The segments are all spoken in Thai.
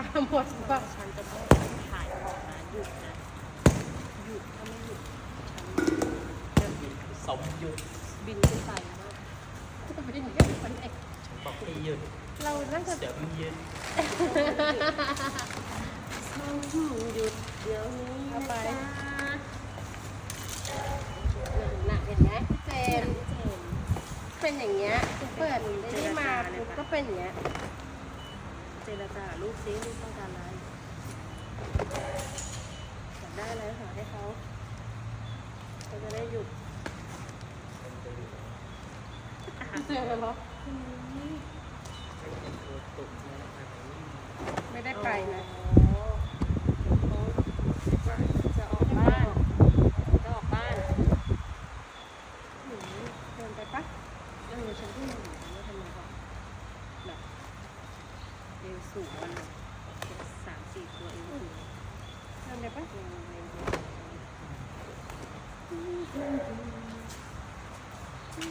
าหมดว่าฉันจะต้องขายของนะหยุดนะหยุดถ้าไม่หยุดฉันจะสมหยุดบินขึ้นไปมากจะไปไหนกันไปไหนฉันบอกให้หยุดเราน่าจะเดี๋ยวมันยืนต้องหยุดเดี๋ยวนี้นะจ๊ะหนักเห็นไหมเจนเป็นอย่างเงี้ยเปิดได้มาปุ๊บก็เป็นอย่างเงี้ย จรจาลูกซิลูกต้องการอะไรอยากได้อะไรหาให้เขาเขาจะได้หยุดเจอแล้วเหรอตัวตุ่มเนี่ยนะครับไม่ได้ไปนะ อ๋อเขาจะออกบ้านจะออกบ้าน หืมเดินไปปะ เออฉันก็ยังเหมือนกันว่าทำไมเขาแบบเอ วสูงมันสามสี่ตัวเอวสูงเดินไปปะเอวเอวเอวที่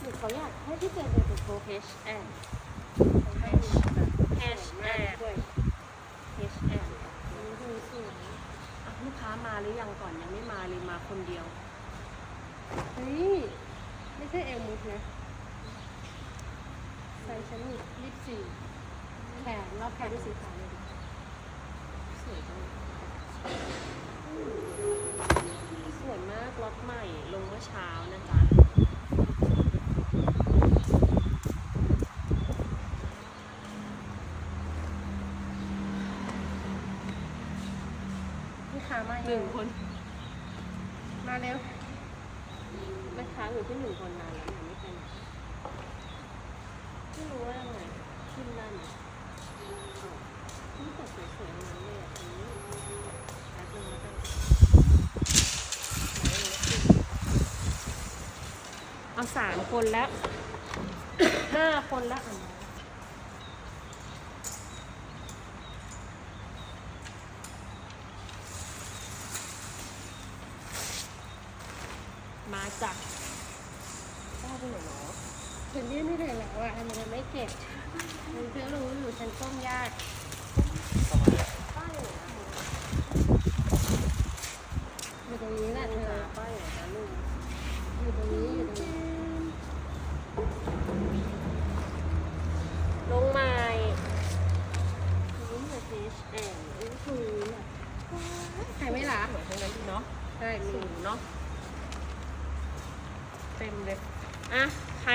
หรือเขาอยากให้พี่เจนเป็นโปร H and ให้แบบ H and ด้วย H and ดูสวยอะลูกค้ามาหรือยังก่อนยังไม่มาเลยมาคนเดียว เฮ้ย ไม่ใช่เอลมุกนะใส่ชั้นหนึ่งยี่สิบสี่ แขนรอบแขนด้วยสีขาวเลยดิสวยจังสวยมากล็อตใหม่ลงเมื่อเช้านะจ๊ะพี่ขามาหนึ่งคน มาเร็วแม่ค้าอยู่ที่หนึ่งคนนานแล้วยังไม่เป็นไม่รู้ว่ายังไงขึ้นได้ไหมอ้าวนี่แต่สวยๆทั้งนั้นเลยอะอันนี้แป๊บนึงแล้วกันเอา สามคนแล้วห้าคนแล้วมาจากได้ไปไหนเนาะฉันยื่นไม่ได้แล้วอะมันยังไม่เก็บฉันเพิ่งรู้อยู่ฉันต้มยาก เข้ามา ป้ายไหนนะ อยู่ตรงนี้แหละเธอ ป้ายไหนนะลูก อยู่ตรงนี้อยู่ตรงนี้ ลงไม้นี่คือ H and นี่คือแบบ ใครไม่รัก สวยทั้งนั้นเนาะ ใช่มี สูงเนาะเต็มเลย อะ ใคร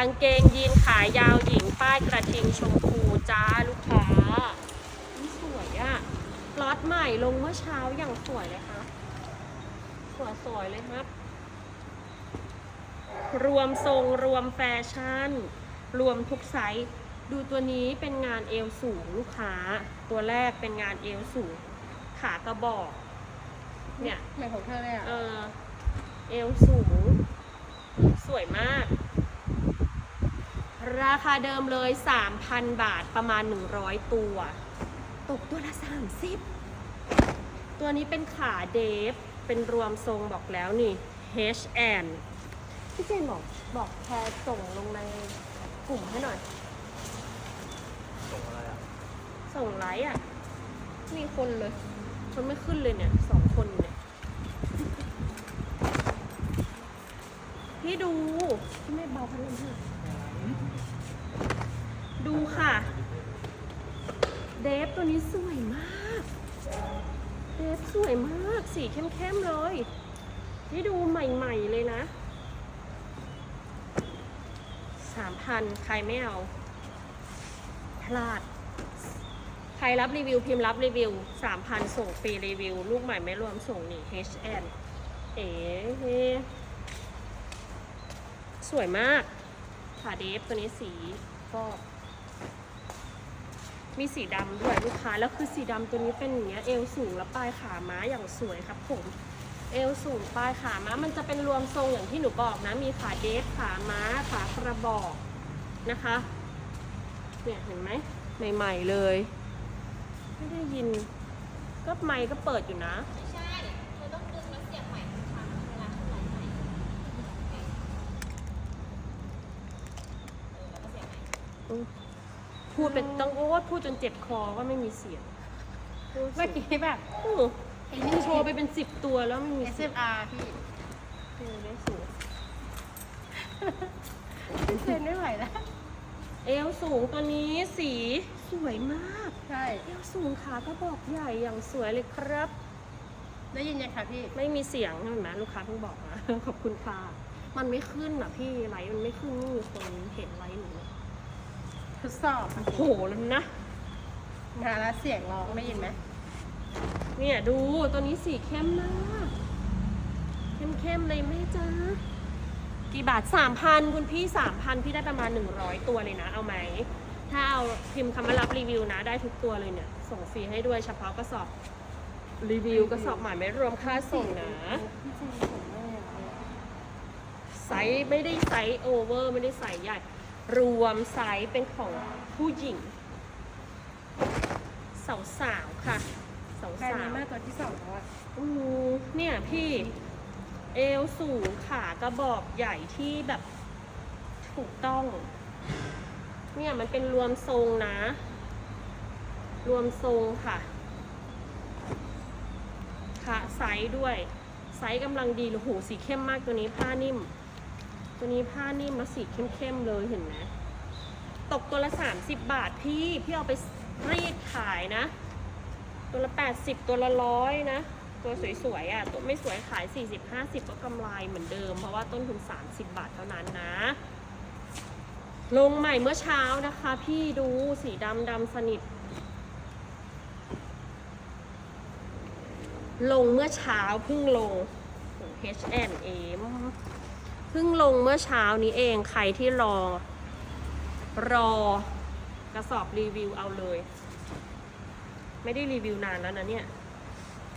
กางเกงยีนขายาวหญิงป้ายกระทิงชมพูจ้าลูกค้านี่สวยอะล็อตใหม่ลงเมื่อเช้าอย่างสวยเลยค่ะสวยสวยเลยครับ รวมทรงรวมแฟชั่น รวมทุกไซส์ดูตัวนี้เป็นงานเอวสูงลูกค้า ตัวแรกเป็นงานเอวสูง ขากระบอก เนี่ยเหมือนของเธอเลยอะ เออ เอวสูง สวยมาก ราคาเดิมเลย 3,000 บาทประมาณ 100 ตัว ตกตัวละ 30 ตัวนี้เป็นขาเดฟ เป็นรวมทรงบอกแล้วนี่ H and พี่เจนบอกบอกแพรส่งลงในกลุ่มให้หน่อย ส่งอะไรอะ ส่งไลค์อะ มีคนเลย คนไม่ขึ้นเลยเนี่ยสองคนเนี่ย พี่ดู พี่ไม่เบาพัดลมให้หน่อย ดูค่ะ เดฟตัวนี้สวยมาก เดฟสวยมาก สีเข้มๆเลย นี่ดูใหม่ๆเลยนะ สามพันใครไม่เอา พลาด ใครรับรีวิวพิมพ์รับรีวิว3,000ส่งฟรีรีวิว ลูกใหม่ไม่รวมส่งนี่ HN เอ๋สวยมาก ขาเดฟตัวนี้สีก็มีสีดำด้วยลูกค้าแล้วคือสีดำตัวนี้เป็นอย่างเงี้ยเอวสูงแล้วปลายขาม้าอย่างสวยครับผม เอวสูงปลายขาม้ามันจะเป็นรวมทรงอย่างที่หนูบอกนะ มีขาเดฟขาม้าขากระบอกนะคะเนี่ยเห็นไหมใหม่ๆเลย ไม่ได้ยิน ก็ไมค์ก็เปิดอยู่นะ ไม่ใช่ เธอต้องดึงแล้วเสียบใหม่ทุกครั้งเวลาเท่าไหร่ใหม่เออแล้วก็เสียบใหม่ อืม พูดเป็นต้องโอ้พูดจนเจ็บคอว่าไม่มีเสียงเมื่อกี้แบบโอ้โหไอ้นี่โชว์ไปเป็นสิบตัวแล้วไม่มีเสียง SMR พี่เออได้สูงเซ็นไม่ไหวแล้ว เอวสูงตัวนี้สีสวยมาก ใช่ เอวสูงขาก็บอกใหญ่อย่างสวยเลยครับ ได้ยินยังคะพี่ ไม่มีเสียงเห็นไหมลูกค้าเพิ่งบอกนะขอบคุณค่ะ มันไม่ขึ้นอะพี่ไลฟ์มันไม่ขึ้นนี่มีคนเห็นไลฟ์หนู ทดสอบค่ะโอ้โหแล้วนะมาแล้วเสียงร้องได้ยินไหมเนี่ยดูตัวนี้สีเข้มมากเข้มๆเลยแม่จ้ากี่บาทสามพันคุณพี่สามพันพี่ได้ประมาณหนึ่งร้อยตัวเลยนะ เอาไหม ถ้าเอาพิมพ์คำว่ารับรีวิวนะ ได้ทุกตัวเลยเนี่ย ส่งฟรีให้ด้วยเฉพาะกระสอบรีวิวกระสอบใหม่ไม่รวมค่าส่งนะพี่เจนผมแม่เลยไซส์ไม่ได้ไซส์โอเวอร์ไม่ได้ไซส์ใหญ่ รวมไซส์เป็นของผู้หญิงสาวๆค่ะสาวแบรนด์นี้ๆมากตัวที่สองแล้วอะอือเนี่ยพี่เอวสูงขากระบอกใหญ่ที่แบบถูกต้อง เนี่ยมันเป็นรวมทรงนะ รวมทรงค่ะขาไซส์ด้วย ไซส์กำลังดีเลยโหสีเข้มมากตัวนี้ผ้านิ่ม ตัวนี้ผ้านิ่มมาสีเข้มๆเลยเห็นไหมตกตัวละ 30 บาทพี่ พี่เอาไปรีดขายนะ ตัวละ 80 ตัวละร้อยนะ ตัวสวยๆอะ ตัวไม่สวยขาย 40 50 ก็กำไรเหมือนเดิม เพราะว่าต้นทุน 30 บาทเท่านั้นนะ ลงใหม่เมื่อเช้านะคะ พี่ดูสีดำดำสนิท ลงเมื่อเช้าเพิ่งลง H&M เพิ่งลงเมื่อเช้านี้เองใครที่รอ รอกระสอบรีวิวเอาเลย ไม่ได้รีวิวนานแล้วนะเนี่ย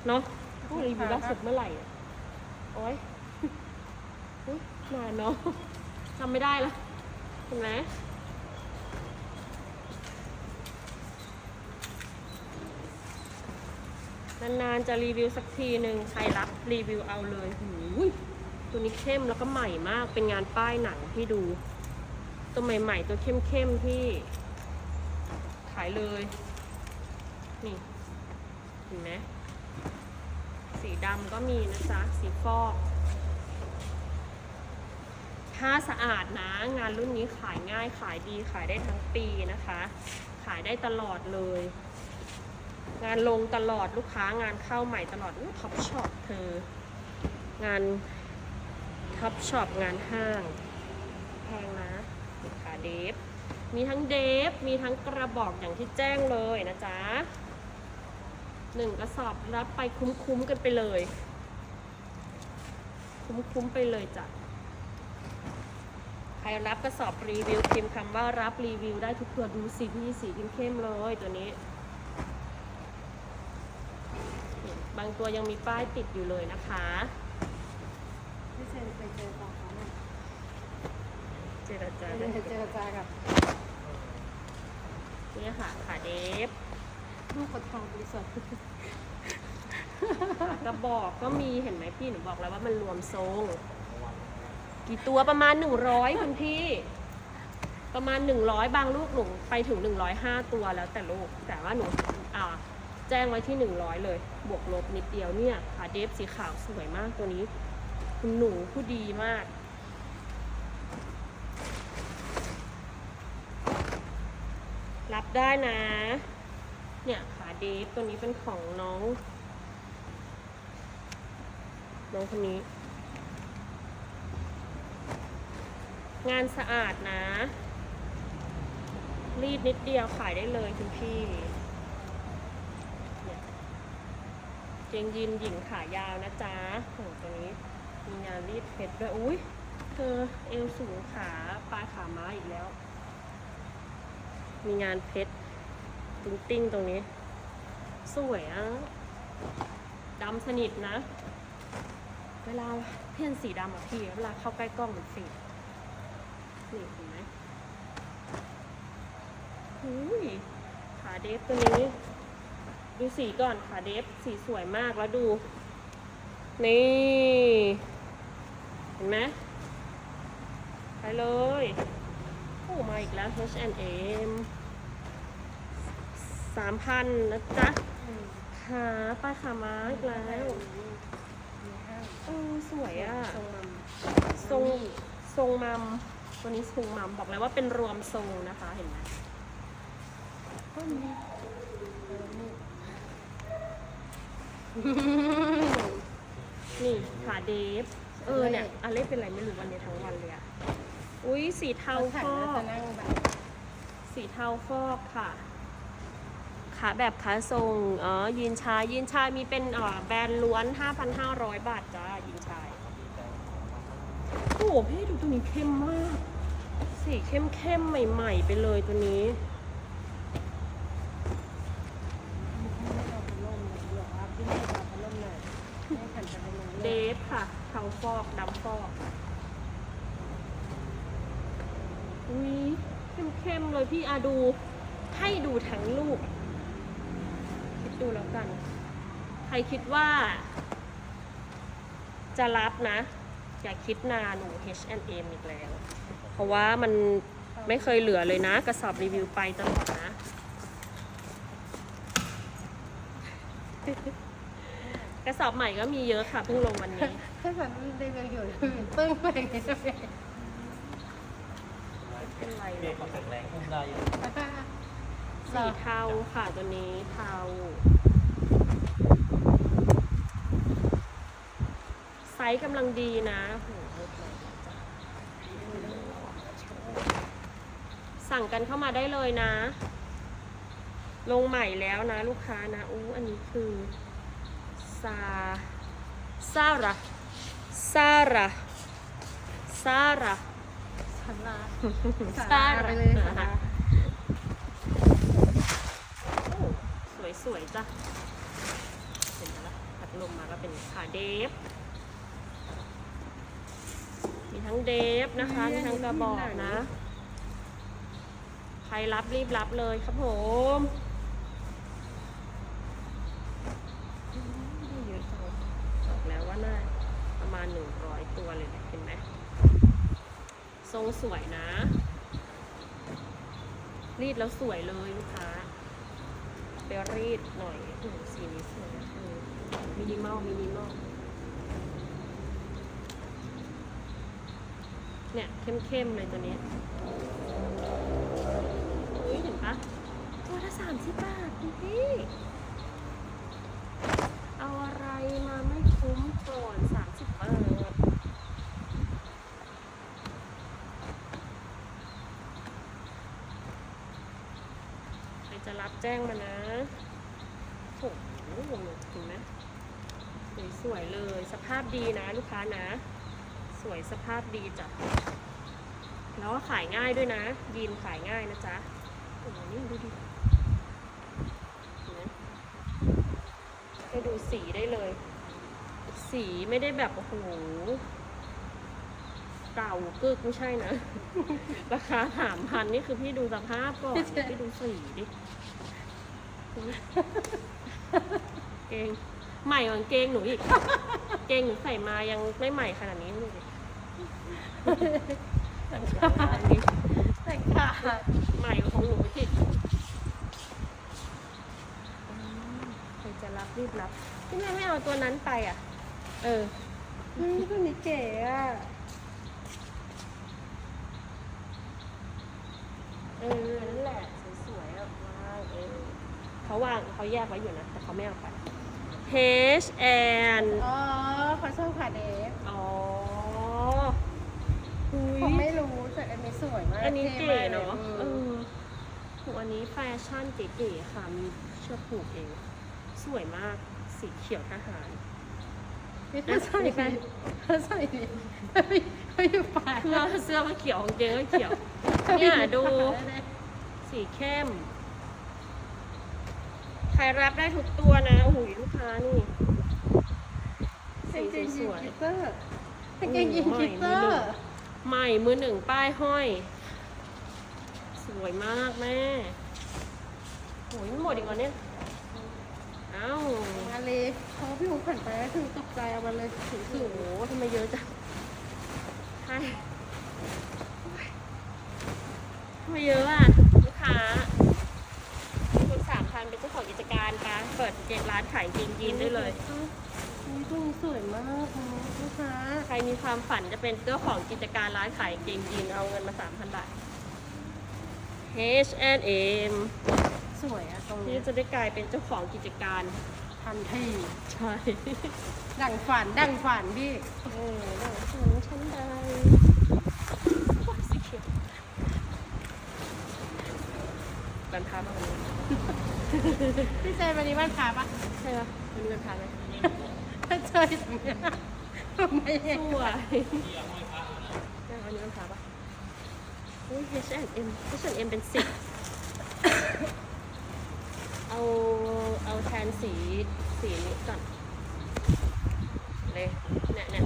เนาะพูดรีวิวล่าสุดเมื่อไหร่อะโอ๊ยอุ๊ยนานเนาะจำไม่ได้ละเห็นไหมนานๆจะรีวิวสักทีหนึ่งใครรับรีวิวเอาเลยหูย ตัวนี้เข้มแล้วก็ใหม่มากเป็นงานป้ายหนังที่ดู ตัวใหม่ ๆ ตัวเข้มๆที่ขายเลย นี่ เห็นไหมสีดำก็มีนะจ๊ะ สีฟอกผ้าสะอาดนะ งานรุ่นนี้ขายง่ายขายดีขายได้ทั้งปีนะคะ ขายได้ตลอดเลย งานลงตลอดลูกค้างานเข้าใหม่ตลอดท็อปช็อปเธอ งาน ท็อปช็อปงานห้างแพงนะลูกค้าเดฟ มีทั้งเดฟ มีทั้งกระบอกอย่างที่แจ้งเลยนะจ๊ะหนึ่งกระสอบรับไปคุ้มๆกันไปเลย คุ้มๆไปเลยจ้ะใครรับกระสอบรีวิวพิมพ์คำว่ารับรีวิวได้ทุกตัวดูสีพี่สีเข้มๆเลยตัวนี้ บางตัวยังมีป้ายติดอยู่เลยนะคะ เจนไปเจอตอนเขาเนี่ยเจรจาเจได้นเจรจากับนี่ค่ะขาเดฟลูกคนทองบริษัทกระบอกก็มีเห็นไหมพี่หนูบอกแล้วว่ามันรวมทรง กี่ตัวประมาณ100คุณพี่ ประมาณ100บางลูกหนูไปถึง105ตัวแล้วแต่ลูกแต่ว่าหนูอ่าแจ้งไว้ที่100เลย บวกลบนิดเดียวเนี่ยขาเดฟสีขาวสวยมากตัวนี้ คุณหนูผู้ดีมาก รับได้นะ เนี่ยขาเดฟตัวนี้เป็นของน้อง น้องคนนี้ งานสะอาดนะ รีดนิดเดียวขายได้เลยคุณพี่เจงยินหญิงขายาวนะจ๊ะโหตัวนี้ มีงานรีดเพชรด้วย อุ้ยเธอเอวสูงขาปลายขาม้าอีกแล้ว มีงานเพชรติ้งติ้งตรงนี้ สวยอะดำสนิทนะ เวลาเพี้ยนสีดำอะพี่เวลาเข้าใกล้กล้องมันสีนี่เห็นไหมหุยขาเดฟตัวนี้ ดูสีก่อนขาเดฟสีสวยมากแล้วดู นี่ เห็นไหมไปเลย โอ้มาอีกแล้ว H&M สามพันนะจ๊ะขาป้ายขามาอีกแล้วเออสวยอะ ทรงทรงมัมตัวนี้ทรงมัมบอกเลยว่าเป็นรวมทรงนะคะ เห็นไหมก็มีเออ นี่นี่ขาเดฟ เออเนี่ยอะไรเป็นไรไม่รู้วันนี้ทั้งวันเลยอะอุ้ยสีเทาเขาฟถังอน่ากจะนั่งแบบสีเทาฟอกค่ะ ขาแบบขาทรงอ๋อยีนชายยีนชายมีเป็นอ่าแบรนด์ล้วน 5,500 บาทจ้ายีนชาย โอ้โหพี่ดูตัวนี้เข้มมาก สีเข้มเข้มๆใหม่ ๆ ไปเลยตัวนี้ ไม่เอาพัดลมเลยหรอกว่าพี่ไม่เอาพัดลมเลยให้ขันไปเป็น เดฟค่ะเทา ฟอกดำฟอกอุ้ยเข้มๆเลยพี่อาดู ให้ดูทั้งลูก คิดดูแล้วกัน ใครคิดว่า จะรับนะ อย่าคิดนานหนู H&M อีกแล้ว เพราะว่ามันไม่เคยเหลือเลยนะ กระสอบรีวิวไปตลอดนะกระสอบใหม่ก็มีเยอะค่ะเพิ่งลงวันนี้ ถ้าฉันรีวิวอยู่ปึ้งไปอย่างเงี้ยเป็นไรหรเรียอกกมาแข็งแรงอุ้มได้อยู่สีเทาค่ะตัวนี้เทาไซส์กำลังดีนะโหเลิศเลยจ้ะสั่งกันเข้ามาได้เลยนะ ลงใหม่แล้วนะลูกค้านะอู้อันนี้คือซาซาระ ซาระซาระฉันลาสาไปเลยสาระสวยสวยๆจ้ะเห็นไหมล่ะพัดลมมาก็เป็นขาเดฟ มีทั้งเดฟนะคะ มีทั้งกระบอกนะ ใครรับรีบรับเลยครับผมอืมเยอะจังบอกแล้วว่าน่าประมาณหนึ่งร้อยตัวเลยแหละเห็นไหม ท รงสวยนะ รีดแล้วสวยเลยลูกค้าไปรีดหน่อยโอ้สีนี้สวยมินิมอลมินิมอลเนี่ย เข้มๆเลยตัวนี้อุ้ยเห็นปะตัวละสามสิบบาทพี่เอาอะไรมาไม่คุ้มก่อนสามสิบบาท ใครจะรับ แจ้งมานะโอ้โหเห็นไหมสวยๆเลย สภาพดีนะลูกค้านะ สวยสภาพดีจ้ะแล้วขายง่ายด้วยนะ ยีนขายง่ายนะจ๊ะโอ้โนี่ดูดิให้ดูสีได้เลย สีไม่ได้แบบโอ้โหเก่ากึกไม่ใช่นะ ราคาสามพันนี่คือพี่ดูสภาพก่อน พี่ดูสีดิ เกงใหม่กว่าเกงหนูอีก เกงหนูใส่มายังไม่ใหม่ขนาดนี้ดูดิแต่งขาดใหม่กว่าของหนูอีกอืมใครจะรับรีบรับพี่แม่ไม่เอาตัวนั้นไปอะ เอออืมตัวนี้เก๋อะเออนั่นแหละสวยๆอะว้าวเออ เขาวางเขาแยกไว้อยู่นะ แต่เขาไม่เอาไป H and อ๋อเขาชอบขาเดฟอ๋อหุผมยไม่รู้แต่อันนี้สวยมากอันนี้ท่เก๋มลยเนาะอืมเออโหอันนี้แฟชั่นเก๋ๆค่ะ มีเชือกผูกเอง สวยมากสีเขียวทหารนี่เขาใส่ดีเขาใส่ดีเขาอยู่ป่าเสื้อเสื้อก็เขียวกางเกงก็เขียว เนี่ยดู สีเข้มใค รรับได้ทุกตัวนะโอ้โหลูกค้านี่กางเกสีงสยีนวยคิตเตอร์กางเกงยีนคิตเตอร์ๆใหม่มือหนึ่งป้ายห้อย สวยมากแม่โอ้ยหมดอีกแล้วเนี่ย เอ้ามาเลยพอพี่หูผ่านไปก็คือตกใจเอามาเลยสูงโอ้โหทำไมเยอะจังใช่โอ๊ยทำไมเยอะอะ ลูกค้า คุณสามพันขายกางเกงยีนได้เลย อุ้ยตัวนี้สวยมากคุณลูกค้าใครมีความฝันจะเป็นเจ้าของกิจการร้านขายกางเกงยีนเอาเงินมา3,000บาท H&M สวยอะตรงที่นี้จะได้กลายเป็นเจ้าของกิจการ ทันทีใช่ดังฝันดังฝันพี่เออดังฉันฉันใดโอ้ยสีเขียวบันทับวันนี้ พี่เจวันนี้บ้านขาปะใช่ปะวันนี้บันทับไหมถ้าเจออย่างเงี้ยไม่เห็นสวยใช่วันนี้บันทับปะอุ้ย H&M H&M เป็นสิบเอาเอาแทนสีสีนี้ก่อนเลยเนี่ยเนี่ย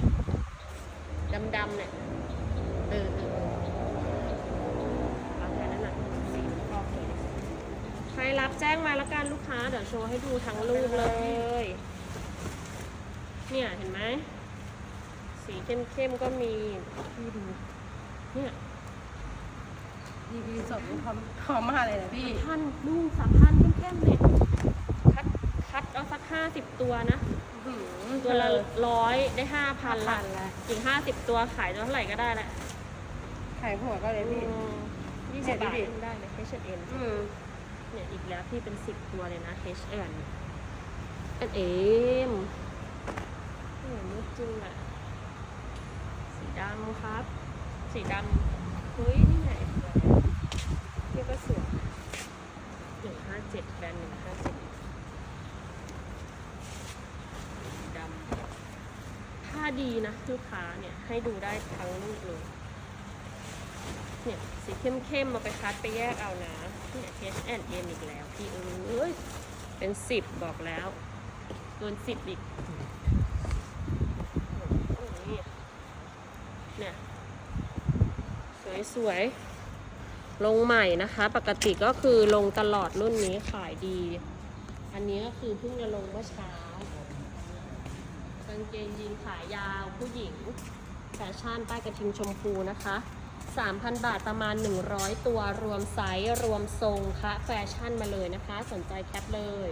ดำดำๆเนี่ยเออเออเออเอาแค่นั้นน่ะสีมันก็เลยใค รรับแจ้งมาแล้วกันลูกค้า เดี๋ยวโชว์ให้ดูทั้งรูปเลย เนี่ยเห็นไหม สีเข้มๆก็มีพี่ดู เนี่ยดีดีสดพร้อมพร้อมมาเลยนะพี่พันดูสามพันเข้มๆเนี่ยคัดคัดเอาสักห้าสิบตัวนะหือตัวละร้อยได้ห้าพันละละอีกห้าสิบตัวขายตัวเท่าไหร่ก็ได้แหละขายหัวก็เลยพี่ยี่เนี่สิบยดูบาทดิยังได้เลย H&M อืมเนี่ ยอีกแล้วที่เป็นสิบตัวเลยนะ H&M เป็นเอมเนี่ยนี่จริงอะสีดำครับ สีดำเฮ้ย นี่ไงนี่ก็สวยหนึ่งห้าเจ็ดแบรนด์หนึ่งห้าเจ็ดสีดำถ้าดีนะลูกค้าเนี่ย ให้ดูได้ทั้งรูปเลยเนี่ย สีเข้มๆมาไปคัดไปแยกเอานะ เนี่ย H&M อีกแล้ว พี่เอ้ย เป็นสิบบอกแล้วเกินสิบอีกเนี่ยสวยๆ ลงใหม่นะคะ ปกติก็คือลงตลอดรุ่นนี้ขายดี อันนี้ก็คือเพิ่งจะลงเมื่อเช้ากางเกงยีนขายาวผู้หญิงแฟชั่นป้ายกระทิงชมพูนะคะ 3,000 บาทประมาณ 100 ตัวรวมไซส์ รวมทรงคะแฟชั่นมาเลยนะคะ สนใจแคปเลย